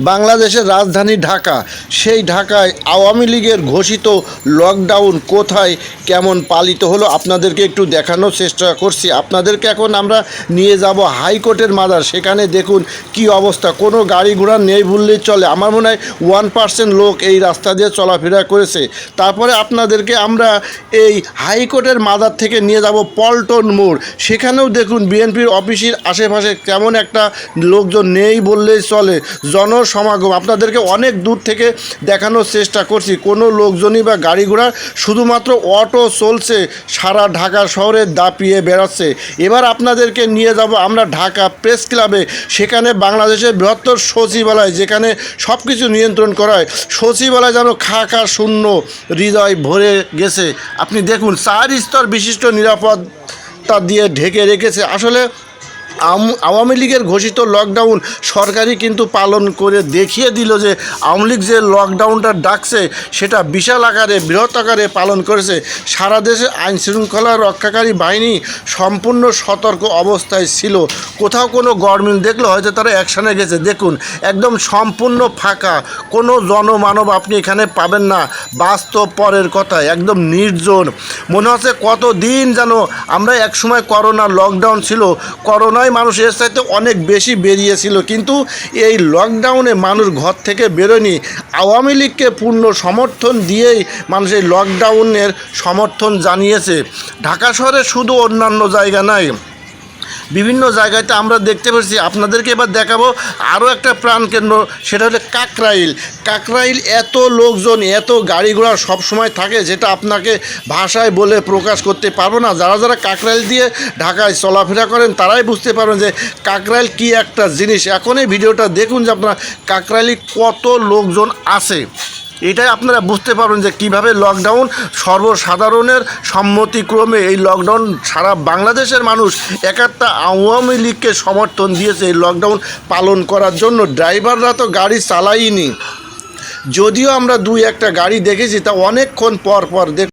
বাংলাদেশের রাজধানী ঢাকা। সেই ঢাকায় আওয়ামী লীগের ঘোষিত লকডাউন কোথায়, কেমন পালিত হলো আপনাদেরকে একটু দেখানোর চেষ্টা করছি। আপনাদেরকে এখন আমরা নিয়ে যাব হাইকোর্টের মাদার। সেখানে দেখুন কি অবস্থা। কোনো গাড়ি ঘোড়া নেই বললেই চলে। আমার মনে হয় ওয়ান পার্সেন্ট লোক এই রাস্তা দিয়ে চলাফেরা করেছে। তারপরে আপনাদেরকে আমরা এই হাইকোর্টের মাদার থেকে নিয়ে যাব পল্টন মোড়। সেখানেও দেখুন বিএনপির অফিসের আশেপাশে কেমন একটা লোকজন নেই বললেই চলে। জনসমাগম আপনাদেরকে অনেক দূর থেকে দেখানোর চেষ্টা করছি। কোনো লোকজনই বা গাড়ি ঘোড়া শুধুমাত্র অটো চলছে, সারা ঢাকা শহরে দাপিয়ে বেড়াচ্ছে। এবার আপনাদেরকে নিয়ে যাব আমরা ঢাকা প্রেস ক্লাবে। সেখানে বাংলাদেশের বৃহত্তর সচিবালয়, যেখানে সব কিছু নিয়ন্ত্রণ করা হয়। সচিবালয় যেন খা খা শূন্য, হৃদয় ভরে গেছে। আপনি দেখুন, চার স্তর বিশিষ্ট নিরাপত্তা দিয়ে ঢেকে রেখেছে। আসলে আওয়ামী লীগের ঘোষিত লকডাউন সরকারই কিন্তু পালন করে দেখিয়ে দিল যে আওয়ামী লীগ যে লকডাউনটা ডাকছে, সেটা বিশাল আকারে, বৃহৎ আকারে পালন করেছে। সারা দেশে আইন শৃঙ্খলা রক্ষাকারী বাহিনী সম্পূর্ণ সতর্ক অবস্থায় ছিল। কোথাও কোনো গভর্নমেন্ট দেখলে হয়তো তারা অ্যাকশানে গেছে। দেখুন, একদম সম্পূর্ণ ফাঁকা। কোনো জনমানব আপনি এখানে পাবেন না। বাস্তব পরের কথা একদম নির্জন। মনে হচ্ছে কত দিন যেন আমরা একসময় করোনা লকডাউন ছিল। করোনায় মানুষ এর চাইতে অনেক বেশি বেরিয়েছিল। কিন্তু এই লকডাউনে মানুষ ঘর থেকে বেরোয়নি। আওয়ামী লীগকে পূর্ণ সমর্থন দিয়েই মানুষ এই লকডাউনের সমর্থন জানিয়েছে। ঢাকা শহরে শুধু অন্যান্য জায়গা নাই। বিভিন্ন জায়গাতে আমরা দেখতে পাচ্ছি আপনাদেরকে এবার দেখাবো আরও একটা প্রাণকেন্দ্র সেটা হলো কাকরাইল। কাকরাইল এত লোকজন, এত গাড়ি ঘোড়া সবসময় থাকে, যেটা আপনাকে ভাষায় বলে প্রকাশ করতে পারব না। যারা যারা কাকরাইল দিয়ে ঢাকায় চলাফেরা করেন, তারাই বুঝতে পারবেন যে কাকরাইল কি একটা জিনিস। এখন এই ভিডিওটা দেখুন যে আপনার কাকরাইলে কত লোকজন আছে। এটাই আপনারা বুঝতে পারবেন যে কীভাবে লকডাউন সর্বসাধারণের সম্মতিক্রমে এই লকডাউন সারা বাংলাদেশের মানুষ একাত্তা আওয়ামী লীগকে সমর্থন দিয়েছে এই লকডাউন পালন করার জন্য। ড্রাইভাররা তো গাড়ি চালাইনি যদিও আমরা দুই একটা গাড়ি দেখেছি, তা অনেকক্ষণ পর পর দেখ